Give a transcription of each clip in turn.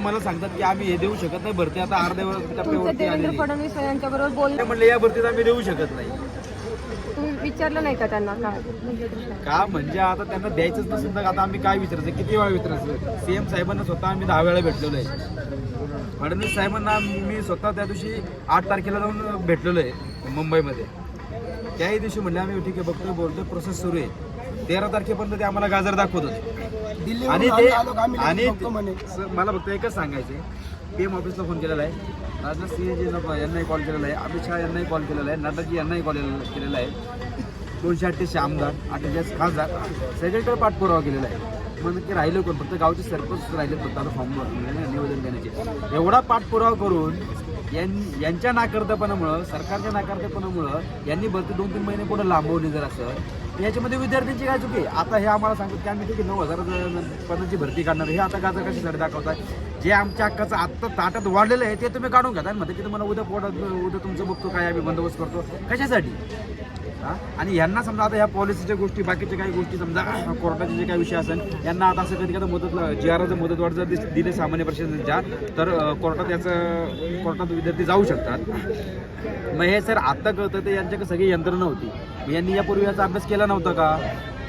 आम्हाला सांगतात की आम्ही हे देऊ शकत नाही भरती आता अर्ध्या तुमचे टप्प्यावरती देवेंद्र आलेली. फडणवीस यांच्या बरोबर बोल ते म्हणले या भरतीत आम्ही देऊ शकत नाही. तुम्ही विचारलं नाही का त्यांना काय का म्हणजे आता त्यांना द्यायचंच नसेल तर आता आम्ही काय विचारायचं? किती वेळा विचारायचं? सीएम साहेबांना स्वतः आम्ही दहा वेळा भेटलेलो आहे. फडणवीस साहेबांना मी स्वतः त्या दिवशी आठ तारखेला जाऊन भेटलेलो आहे मुंबईमध्ये. त्याही दिवशी म्हणले आम्ही ठीक आहे बघतोय बोलतोय प्रोसेस सुरू आहे. तेरा तारखेपर्यंत ते आम्हाला गाजर दाखवत होते आणि ते आणि सर, मला फक्त एकच सांगायचं पी एम ऑफिसला फोन केलेला आहे. राजनाथ सिंहजींना यांनाही कॉल केलेला आहे. अमित शहा यांनाही कॉल केलेला आहे. नड्डाजी यांनाही कॉल केलेला आहे. दोनशे अठ्ठ्याऐंशी आमदार अठ्ठेचाळीस खासदार सगळीकडे पाठपुरावा केलेला आहे. मग नक्की राहिलं कोण? फक्त गावचे सरपंच राहिले फक्त आता फॉर्म निवेदन देण्याचे. एवढा पाठपुरावा करून यांच्या नाकर्तेपणामुळं सरकारच्या नाकर्तेपणामुळं यांनी भरती दोन तीन महिने पुढे लांबवली जर असं याच्यामध्ये विद्यार्थ्यांची काय चुकी आता हे आम्हाला सांगतात की आम्ही ठीक आहे नऊ हजार पदांची भरती काढणार हे आता गाजर कशासाठी दाखवतात जे आमच्या हक्काचं आत्ता ताटात वाढलेलं आहे ते तुम्ही काढून घेता म्हणते की तुम्हाला उद्या पोटात उद्या तुमचं बघतो काय आम्ही बंदोबस्त करतो. कशासाठी? आणि यांना समजा आता ह्या पॉलिसीच्या गोष्टी बाकीच्या काही गोष्टी समजा कोर्टाचे जे काही विषय असेल यांना आता असं कधी कधी मदत जी आर मदत वाढ जर दिस- दिली सामान्य प्रशासनाच्या तर कोर्टात याचं कोर्टात विद्यार्थी जाऊ शकतात. मग हे सर आत्ता कळतं ते यांच्याकडे सगळी यंत्रणा होती यांनी यापूर्वी याचा अभ्यास केला नव्हता का?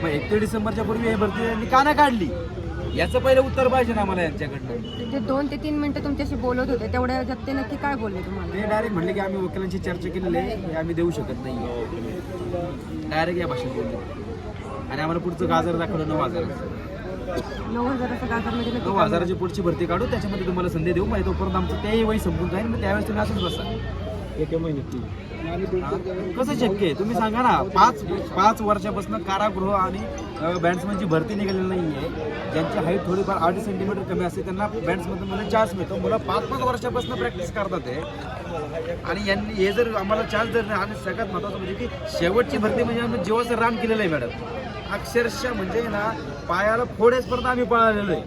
मग एकतीस डिसेंबरच्या पूर्वी हे भरती यांनी का नाही काढली? याचं पहिलं उत्तर पाहिजे ना आम्हाला यांच्याकडनं. ते दोन ते तीन मिनिटं तुमच्याशी बोलत होते तेवढ्या ह्याच्यात ते नक्की काय बोलले तुम्हाला? ते डायरेक्ट म्हणले की आम्ही वकिलांची चर्चा केलेली आहे हे आम्ही देऊ शकत नाही. डायरेक्ट या भाषेत बोलले. आणि आम्हाला पुढचं गाजर दाखवलं नऊ हजार नऊ हजाराचं गाजरमध्ये नक्की नऊ काय हजाराची पुढची भरती काढू त्याच्यामध्ये तुम्हाला संधी देऊ मग तोपर्यंत आमचं त्याही वय संपून जाईल मग त्यावेळेस तुम्ही असंच बसा. एका महिन्यात? कसं शक्य आहे? तुम्ही सांगा ना पाच पाच वर्षापासून कारागृह आणि बँड्समॅनची भरती निघालेली नाही आहे ज्यांची हाईट थोडीफार अडीच सेंटीमीटर कमी असते त्यांना बँड्समधून मला चान्स मिळतो. मुलं पाच पाच वर्षापासून प्रॅक्टिस करतात ते आणि यांनी हे जर आम्हाला चान्स जर आणि सगळ्यात महत्त्वाचं म्हणजे की शेवटची भरती म्हणजे आम्ही जीवाचं रान केलेलं आहे मॅडम अक्षरशः म्हणजे ना पायाला फोड्यासपर्यंत आम्ही पळालेलो आहे.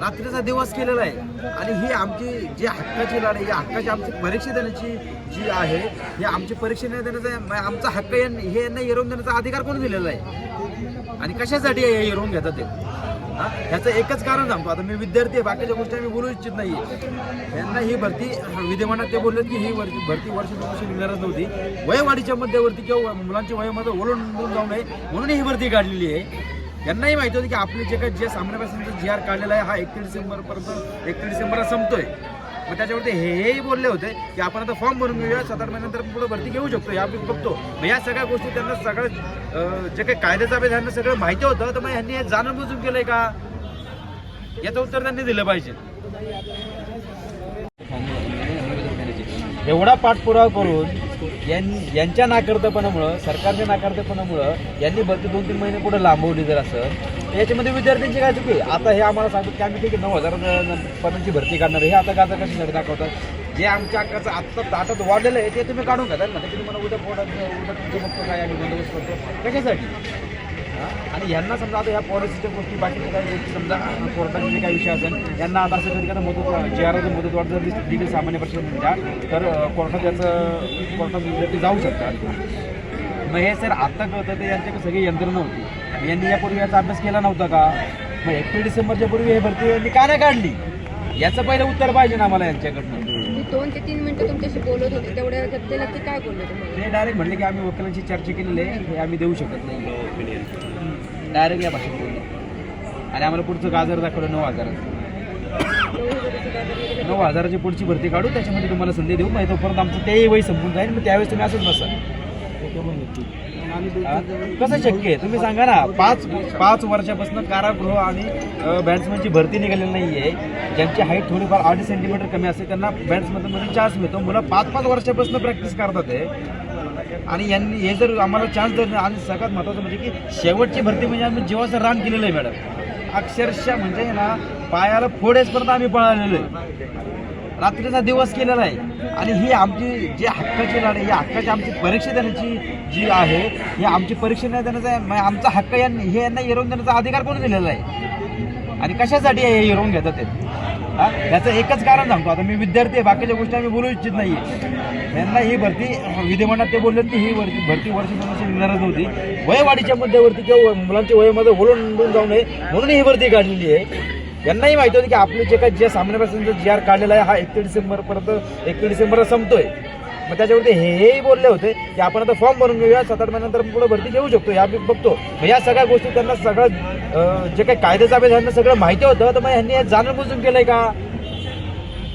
रात्रीचा दिवस केलेला आहे. आणि ही आमची जी हक्काची लढाई या हक्काची आमची परीक्षा देण्याची जी आहे ही आमची परीक्षा न देण्याचा म्हणजे आमचा हक्क हे यांना हिरवून देण्याचा अधिकार कोण दिलेला आहे? आणि कशासाठी हे हिरवून घेतात ते? ह्याचं एकच कारण सांगतो. आता मी विद्यार्थी आहे बाकीच्या गोष्टी मी बोलू इच्छित नाही. त्यांना ही भरती विधिमंडळात ते बोलले की ही वर- भरती वर्ष दोन वर्ष निघणारच नव्हती. वयवाढीच्या मध्यवर्ती किंवा मुलांच्या वयामध्ये ओलांडून जाऊ नये म्हणून ही भरती काढलेली आहे. यांनाही माहिती होती की आपली जे काही जे सामन्यापासून जी आर काढलेला आहे हा एकतीस डिसेंबरपर्यंत एकतीस डिसेंबरला संपतोय. मग त्याच्यावरती हे हेही बोलले होते की आपण आता फॉर्म भरून घेऊया सात आठ महिन्यानंतर पुढे भरती घेऊ शकतो या आपण बघतो. मग या सगळ्या गोष्टी त्यांना सगळं जे काही कायद्याचा अभ्यास त्यांना सगळं माहिती होतं तर मग यांनी हे जाणून बुजून केलंय का? याचं उत्तर त्यांनी दिलं पाहिजे. एवढा पाठपुरावा करून यां- यांच्या नाकर्तेपणामुळं सरकारच्या नाकर्तेपणामुळं यांनी भरती दोन तीन महिने पुढे लांबवली जर असं याच्यामध्ये विद्यार्थ्यांची काय चुकी आता हे आम्हाला सांगतात की आम्ही ठीक आहे नऊ हजार पदांची भरती काढणार हे आता गाजा कशासाठी दाखवतात? जे आमच्या हक्काचं आत्ता ताटात वाढलेलं आहे ते तुम्ही काढून घ्या. ना तुम्ही मला उद्या पोटात उद्या तुमचं बघतो काय आम्ही बंदोबस्त करतो. कशासाठी? आणि यांना समजा आता ह्या पॉलिसीच्या गोष्टी बाकीच्या काही गोष्टी समजा कोर्टाचे जे काही विषय असेल यांना आता असं कधी कधी मुदत जी मदत मुदत जर दिली सामान्य परिषदेच्या तर कोर्टात त्याचं कोर्टात विद्यार्थी जाऊ शकतात. मग हे सर आत्ता कळतं ते यांच्याकडे सगळी यंत्रणा होती. यांनी यापूर्वी याचा अभ्यास केला नव्हता का? मग एकतीस डिसेंबरच्या पूर्वी हे भरती यांनी का नाही काढली. याचं पहिलं उत्तर पाहिजे ना आम्हाला यांच्याकडनं. ते दोन ते तीन मिनिटं तुमच्याशी बोलत होते तेवढ्या ते नक्की काय बोलले तुम्हाला ते डायरेक्ट म्हणले की आम्ही वकिलांची चर्चा केलेली आहे हे आम्ही देऊ शकत नाही. डायरेक्ट या भाषेत बोलले. आणि आम्हाला पुढचं गाजर दाखवलं नऊ हजाराचं. नऊ हजाराचं पुढची भरती काढू त्याच्यामध्ये तुम्हाला संधी देऊ मग तोपर्यंत आमचं तेही वय संपून जाईल मग त्यावेळेस तुम्ही असंच बसा. एका महिन्यात हा? कसं शक्य आहे? तुम्ही सांगा ना. पाच पाच वर्षापासून कारागृह आणि बॅट्समनची भरती निघालेली नाही आहे ज्यांची हाईट थोडीफार आठ सेंटीमीटर कमी असते त्यांना बॅट्समनमध्ये चान्स मिळतो. मुलं पाच पाच वर्षापासून प्रॅक्टिस करतात आहे आणि यांनी हे जर आम्हाला चान्स जर आणि सगळ्यात महत्त्वाचं म्हणजे की शेवटची भरती म्हणजे आम्ही जीवाचं रान केलेलं आहे मॅडम अक्षरशः म्हणजे ना पायाला फोडेसपर्यंत आम्ही पळालेलो आहे. रात्रीचा दिवस केलेला आहे. आणि ही आमची जी हक्काची लढाई या हक्काची आमची परीक्षा देण्याची जी आहे ही आमची परीक्षा नाही देण्याचा म्हणजे आमचा हक्क यांनी हे यांना हिरवून देण्याचा अधिकार कोणी दिलेला आहे? आणि कशासाठी हे हिरवून घेतात ते? याचं एकच कारण सांगतो. आता मी विद्यार्थी आहे बाकीच्या गोष्टी आम्ही बोलू इच्छित नाही यांना ही भरती विधिमंडळात ते बोलले की ही भरती भरती वर्ष दोन होती निघणारच वयवाढीच्या मध्यवर्ती किंवा मुलांच्या वयामध्ये बोलून जाऊ नये म्हणून ही भरती काढलेली आहे. यांनाही माहिती होती की आपले जे काही जे सामन्यापासून जो जी आर काढलेला आहे हा एकतीस डिसेंबरपर्यंत एकतीस डिसेंबरला संपतोय. मग त्याच्यावरती हेही बोलले होते की आपण आता फॉर्म भरून घेऊया सात आठ महिन्यानंतर पुढे भरती घेऊ शकतो या बघतो. मग या सगळ्या गोष्टी त्यांना सगळं जे काही कायद्याचा अभ्यास यांना सगळं माहिती होतं तर मग यांनी जाणून बुजून केलंय का?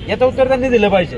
याचं उत्तर त्यांनी दिलं पाहिजे.